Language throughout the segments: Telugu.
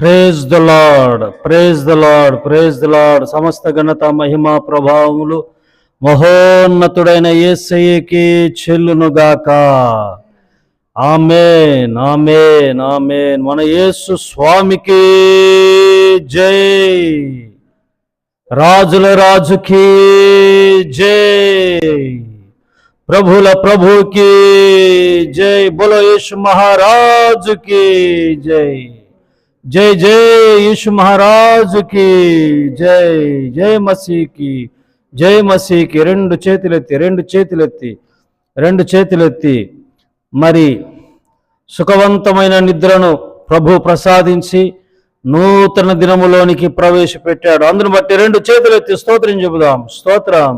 Praise the lord praise the lord praise the lord సమస్త ఘనత మహిమ ప్రభావములు మహోన్నతుడైన ఏసయ్యకి చెల్లునుగాక ఆమేన్ నామే నామే మన యేసు స్వామికి జై రాజుల రాజుకి జై ప్రభుల ప్రభుకి జై బోలో యేసు మహారాజుకి జై జై జై యేసు మహారాజుకి జై జై మసీకి జై మసీకి రెండు చేతులెత్తి రెండు చేతులెత్తి రెండు చేతులెత్తి. మరి సుఖవంతమైన నిద్రను ప్రభు ప్రసాదించి నూతన దినములోనికి ప్రవేశపెట్టాడు. అందును బట్టి రెండు చేతులెత్తి స్తోత్రం చెబుదాం. స్తోత్రం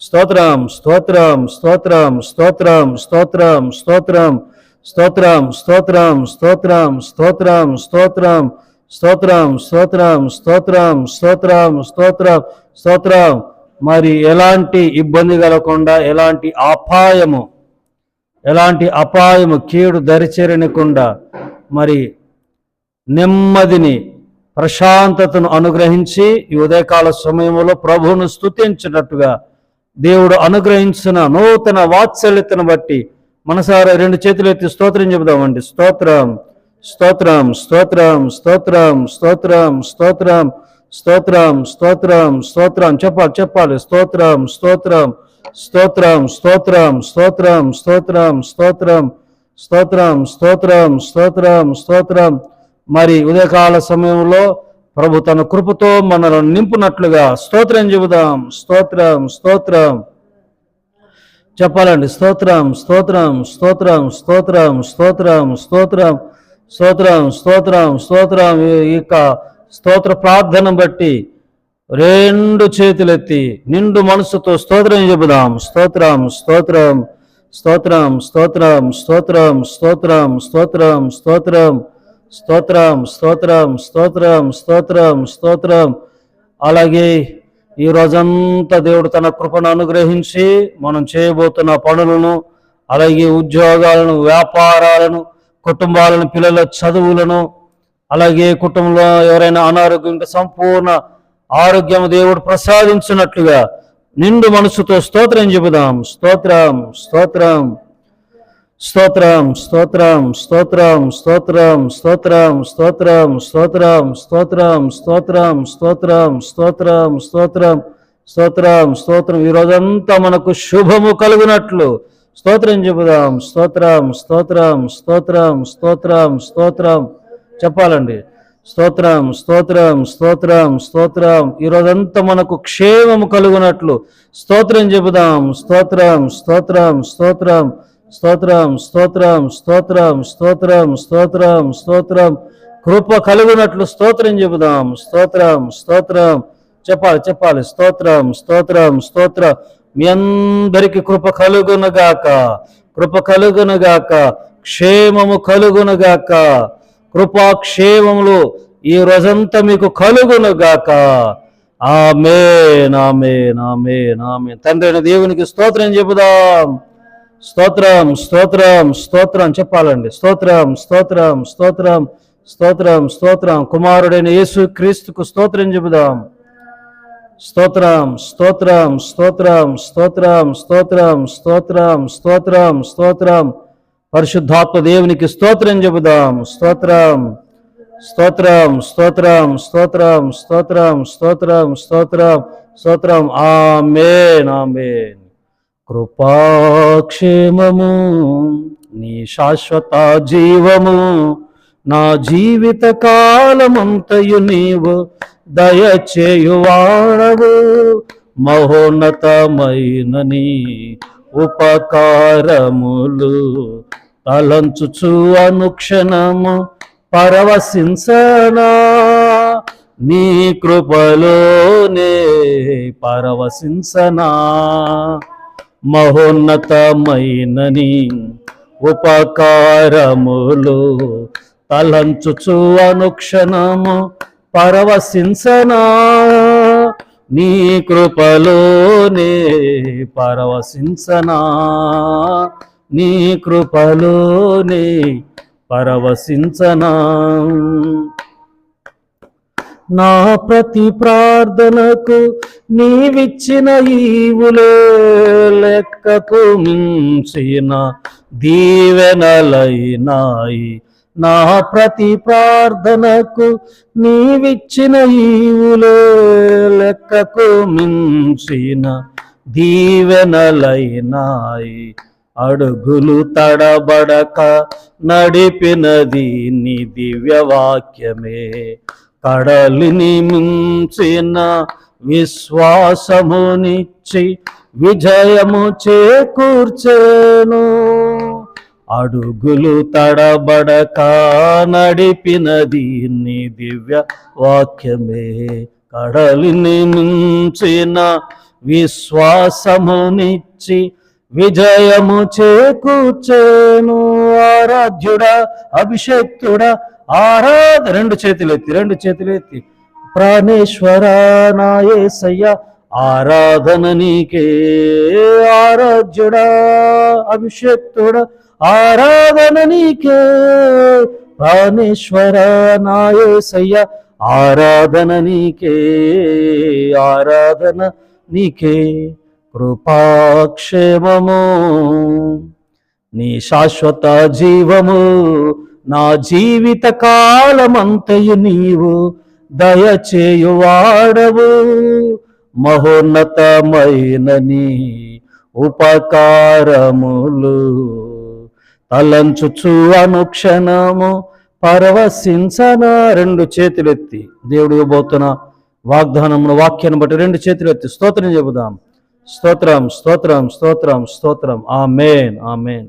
స్తోత్రం స్తోత్రం స్తోత్రం స్తోత్రం స్తోత్రం స్తోత్రం స్తోత్రం. స్తోత్రం స్తోత్రం స్తోత్రం స్తోత్రం స్తోత్రం స్తోత్రం స్తోత్రం స్తోత్రం స్తోత్రం స్తోత్రం మరి ఎలాంటి ఇబ్బంది కలగకుండా ఎలాంటి అపాయము ఎలాంటి అపాయము కీడు దరిచేరనికుండా మరి నెమ్మదిని ప్రశాంతతను అనుగ్రహించి ఈ ఉదయకాల సమయంలో ప్రభువును స్తుతించినట్టుగా దేవుడు అనుగ్రహించిన నూతన వాత్సల్యతను బట్టి మనసారా రెండు చేతులు ఎత్తి స్తోత్రం చెబుదామండి స్తోత్రం స్తోత్రం స్తోత్రం స్తోత్రం స్తోత్రం స్తోత్రం స్తోత్రం స్తోత్రం స్తోత్రం చెప్పాలి చెప్పాలి స్తోత్రం స్తోత్రం స్తోత్రం స్తోత్రం స్తోత్రం స్తోత్రం స్తోత్రం స్తోత్రం స్తోత్రం స్తోత్రం స్తోత్రం మరి ఉదయకాల సమయంలో ప్రభు తన కృపతో మనలను నింపునట్లుగా స్తోత్రం చెబుదాం స్తోత్రం స్తోత్రం చెప్పాలండి స్తోత్రం స్తోత్రం స్తోత్రం స్తోత్రం స్తోత్రం స్తోత్రం స్తోత్రం స్తోత్రం స్తోత్రం ఇక స్తోత్ర ప్రార్థన బట్టి రెండు చేతులెత్తి నిండు మనసుతో స్తోత్రం చెబుదాం స్తోత్రం స్తోత్రం స్తోత్రం స్తోత్రం స్తోత్రం స్తోత్రం స్తోత్రం స్తోత్రం స్తోత్రం స్తోత్రం స్తోత్రం స్తోత్రం స్తోత్రం అలాగే ఈ రోజంతా దేవుడు తన కృపను అనుగ్రహించి మనం చేయబోతున్న పనులను అలాగే ఉద్యోగాలను వ్యాపారాలను కుటుంబాలను పిల్లల చదువులను అలాగే కుటుంబంలో ఎవరైనా అనారోగ్యం సంపూర్ణ ఆరోగ్యం దేవుడు ప్రసాదించినట్లుగా నిండు మనసుతో స్తోత్రం చెబుదాం. స్తోత్రం స్తోత్రం. స్తోత్రం స్తోత్రం స్తోత్రం స్తోత్రం స్తోత్రం స్తోత్రం స్తోత్రం స్తోత్రం స్తోత్రం స్తోత్రం స్తోత్రం స్తోత్రం స్తోత్రం స్తోత్రం ఈ రోజంతా మనకు శుభము కలుగునట్లు స్తోత్రం చెబుదాం స్తోత్రం స్తోత్రం స్తోత్రం స్తోత్రం స్తోత్రం చెప్పాలండి స్తోత్రం స్తోత్రం స్తోత్రం స్తోత్రం ఈ రోజంతా మనకు క్షేమము కలుగునట్లు స్తోత్రం చెబుదాం స్తోత్రం స్తోత్రం స్తోత్రం స్తోత్రం స్తోత్రం స్తోత్రం స్తోత్రం స్తోత్రం స్తోత్రం. కృప కలుగునట్లు స్తోత్రం చెబుదాం. స్తోత్రం స్తోత్రం. చెప్పాలి చెప్పాలి. స్తోత్రం స్తోత్రం స్తోత్రం. మీ అందరికి కృప కలుగునగాక కృప కలుగునగాక క్షేమము కలుగునగాక కృపాక్షేమములు ఈ రోజంతా మీకు కలుగునుగాక ఆమె నామే నామే నామే తండ్రి అయిన దేవునికి స్తోత్రం చెబుదాం. స్తోత్రం స్తోత్రం స్తోత్రం చెప్పాలండి స్తోత్రం స్తోత్రం స్తోత్రం స్తోత్రం స్తోత్రం కుమారుడైన యేసు క్రీస్తుకు స్తోత్రం చెబుదాం స్తోత్రం స్తోత్రం స్తోత్రం స్తోత్రం స్తోత్రం స్తోత్రం స్తోత్రం స్తోత్రం పరిశుద్ధాత్మ దేవునికి స్తోత్రం చెబుదాం స్తోత్రం స్తోత్రం స్తోత్రం స్తోత్రం స్తోత్రం స్తోత్రం స్తోత్రం స్తోత్రం ఆమెన్ ఆమెన్ కృపాక్షేమము నీ శాశ్వత జీవము నా జీవిత కాలమంతయు నీవు దయచేయువాడవు. మహోన్నతమైన నీ ఉపకారములు తలంచుచు అనుక్షణము పరవశించనా. నీ కృపలోనే పరవశించనా. మహోన్నతమైనని ఉపకారములు తలంచుచు అనుక్షణము పరవశించనా. నీ కృపలోనే పరవశించనా. నీ కృపలోనే పరవశించనా. నా ప్రతి ప్రార్థనకు నీవిచ్చిన ఈవులే లెక్కకు మించిన దీవెనలైనాయి. నా ప్రతి ప్రార్థనకు నీవిచ్చిన ఈవులే లెక్కకు మించిన దీవెనలైనాయి. అడుగులు తడబడక నడిపినది నీ దివ్యవాక్యమే. కడలిని మించిన విశ్వాసమునిచ్చి విజయము చేకూర్చేను. అడుగులు తడబడక నడిపినది నీ దివ్య వాక్యమే. కడలిని మించిన విశ్వాసమునిచ్చి విజయము చేకూర్చేను. ఆరాధ్యుడా అభిషేక్తుడా ఆరాధ రెండు చేతులు ఎత్తి రెండు చేతులు ఎత్తి ప్రాణేశ్వర నాయసయ్య ఆరాధన నీకే. ఆరాధ్యుడా అభిషేక్తుడా ఆరాధన నీకే. ప్రాణేశ్వర నాయసయ్య ఆరాధన నీకే. ఆరాధన నీకే. కృపాక్షేమము నీ శాశ్వత జీవము నా జీవిత కాలమంతయు నీవు దయచేయువాడవు మహోన్నతమైనని ఉపకారములు. తలంచుచు అనుక్షణము పరవశించన. రెండు చేతులెత్తి దేవుడు ఇవ్వబోతున్న వాగ్దానమును వాక్యాన్ని బట్టి రెండు చేతులు ఎత్తి స్తోత్రం చెబుదాం. స్తోత్రం స్తోత్రం స్తోత్రం స్తోత్రం. ఆమెన్ మేన్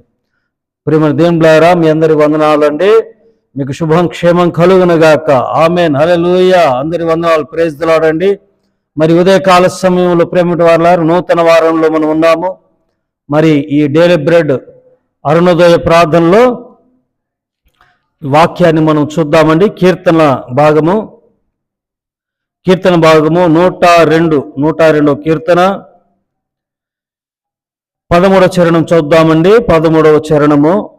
ప్రేమ దేవులారా మీ అందరి వందనాలండి. మీకు శుభం క్షేమం కలుగునగాక. ఆమెన్. హల్లెలూయ. అందరి వందనాలు. ప్రేజ్లాడండి మరి ఉదయకాల సమయంలో ప్రేమటి వారు నూతన వారంలో మనం ఉన్నాము. మరి ఈ డైలీ బ్రెడ్ అరుణోదయ ప్రార్థనలో వాక్యాన్ని మనం చూద్దామండి. కీర్తన భాగము. కీర్తన భాగము నూట రెండు నూట రెండో కీర్తన. పదమూడవ చరణం చూద్దామండి. పదమూడవ చరణము.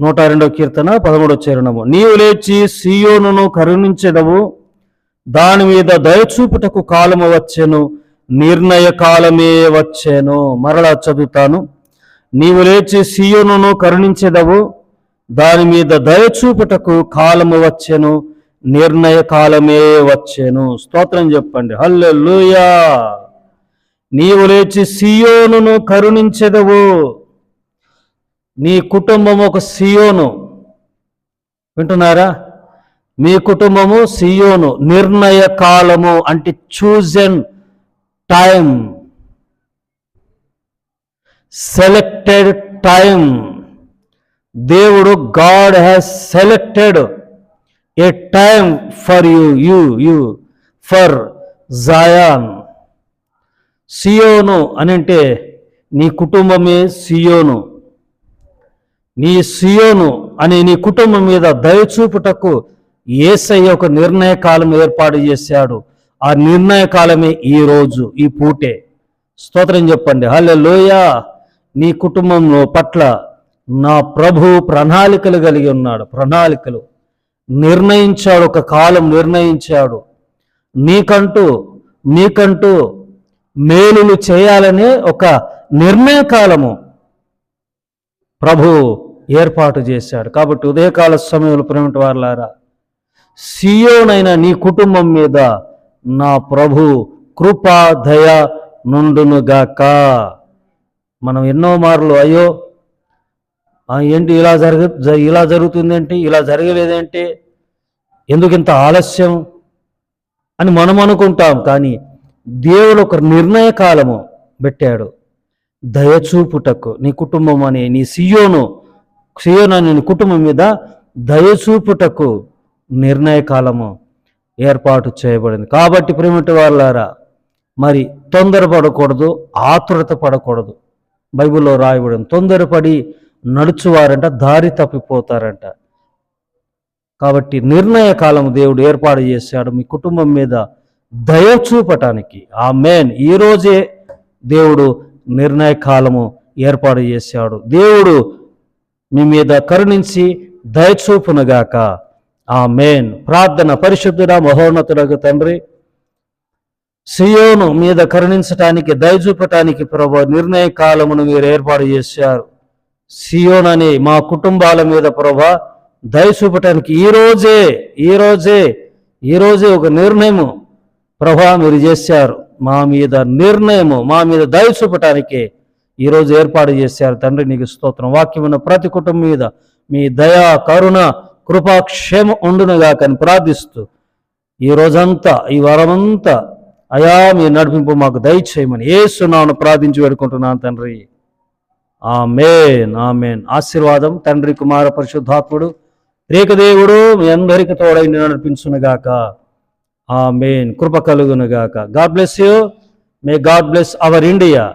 నూట రెండవ కీర్తన పదమూడవ చరణము. నీవు లేచి సియోనును కరుణించెదవు. దాని మీద దయచూపుటకు కాలము వచ్చెను. నిర్ణయ కాలమే వచ్చెను. మరలా చదువుతాను. నీవు లేచి సియోనును కరుణించెదవు. దాని మీద దయచూపుటకు కాలము వచ్చెను. నిర్ణయ కాలమే వచ్చెను. స్తోత్రం చెప్పండి. హల్లెలూయా! నీవు లేచి సియోనును కరుణించెదవు. నీ కుటుంబం ఒక సియోను. వింటున్నారా? మీ కుటుంబము సియోను. నిర్ణయ కాలము అంటే చూజన్ టైం సెలెక్టెడ్ టైం దేవుడు God has selected a time for you you you for Zion. సియోను అని అంటే నీ కుటుంబమే సియోను. నీ సియోను అనే నీ కుటుంబం మీద దయచూపుటకు ఏసయ్య ఒక నిర్ణయ కాలం ఏర్పాటు చేశాడు. ఆ నిర్ణయ కాలమే ఈ రోజు ఈ పూటే. స్తోత్రం చెప్పండి. హల్లెలూయ! నీ కుటుంబంలో పట్ల నా ప్రభు ప్రణాళికలు కలిగి ఉన్నాడు. ప్రణాళికలు. నిర్ణయించాడు ఒక కాలం నిర్ణయించాడు. నీకంటూ నీకంటూ మేలులు చేయాలనే ఒక నిర్ణయ కాలము. ప్రభు ఏర్పాటు చేశాడు. కాబట్టి ఉదయకాల సమయంలో ప్రేమటి వారులారా సియోనైన నీ కుటుంబం మీద నా ప్రభు కృపా దయ నుండునుగాక మనం ఎన్నో మార్లు అయ్యో ఏంటి ఇలా జరగ జ- ఇలా జరుగుతుందేంటి ఇలా జరగలేదేంటి ఎందుకు ఇంత ఆలస్యం అని మనం అనుకుంటాం. కానీ దేవుడు ఒక నిర్ణయ కాలము పెట్టాడు. దయచూపుటకు నీ కుటుంబం అనే నీ సియోను సియోను నేను కుటుంబం మీద దయచూపుటకు నిర్ణయ కాలము ఏర్పాటు చేయబడింది. కాబట్టి ప్రేమటి వాళ్ళారా మరి తొందరపడకూడదు ఆతురత పడకూడదు. బైబిల్లో రాయబడింది తొందరపడి నడుచువారంట దారి తప్పిపోతారంట. కాబట్టి నిర్ణయ కాలం దేవుడు ఏర్పాటు చేశాడు మీ కుటుంబం మీద దయ చూపటానికి. ఆ మేన్ ఈరోజే దేవుడు నిర్ణయ కాలము ఏర్పాటు చేశాడు. దేవుడు మీ మీద కరుణించి దయచూపునుగాక. ఆ మేన్ ప్రార్థన పరిశుద్ధుడ మహోన్నతుడకు తండ్రి సియోను మీద కరుణించటానికి దయచూపటానికి ప్రభు నిర్ణయ కాలమును మీరు ఏర్పాటు చేశారు. సియోన్ అని మా కుటుంబాల మీద ప్రభా దయ చూపటానికి ఈ రోజే ఈ రోజే ఈ రోజే ఒక నిర్ణయము ప్రభా మీరు చేశారు. మా మీద నిర్ణయము మా మీద దయ చూపటానికి ఈరోజు ఏర్పాటు చేశారు తండ్రి నీకు స్తోత్రం. వాక్యం ఉన్న ప్రతి కుటుంబం మీద మీ దయా కరుణ కృపాక్షేమ ఉండునుగా ప్రార్థిస్తూ ఈ రోజంతా ఈ వారమంతా అయా మీ నడిపింపు మాకు దయచేయమని ఏసునాను ప్రార్థించి వేడుకుంటున్నాను తండ్రి. Amen amen. ఆశీర్వాదం తండ్రి కుమార పరిశుద్ధాత్ముడు రేఖదేవుడు మీ అందరికి తోడై నడిపించునుగాక. ఆమెన్. కృప కలుగునుగాక. God bless you. May God bless our India.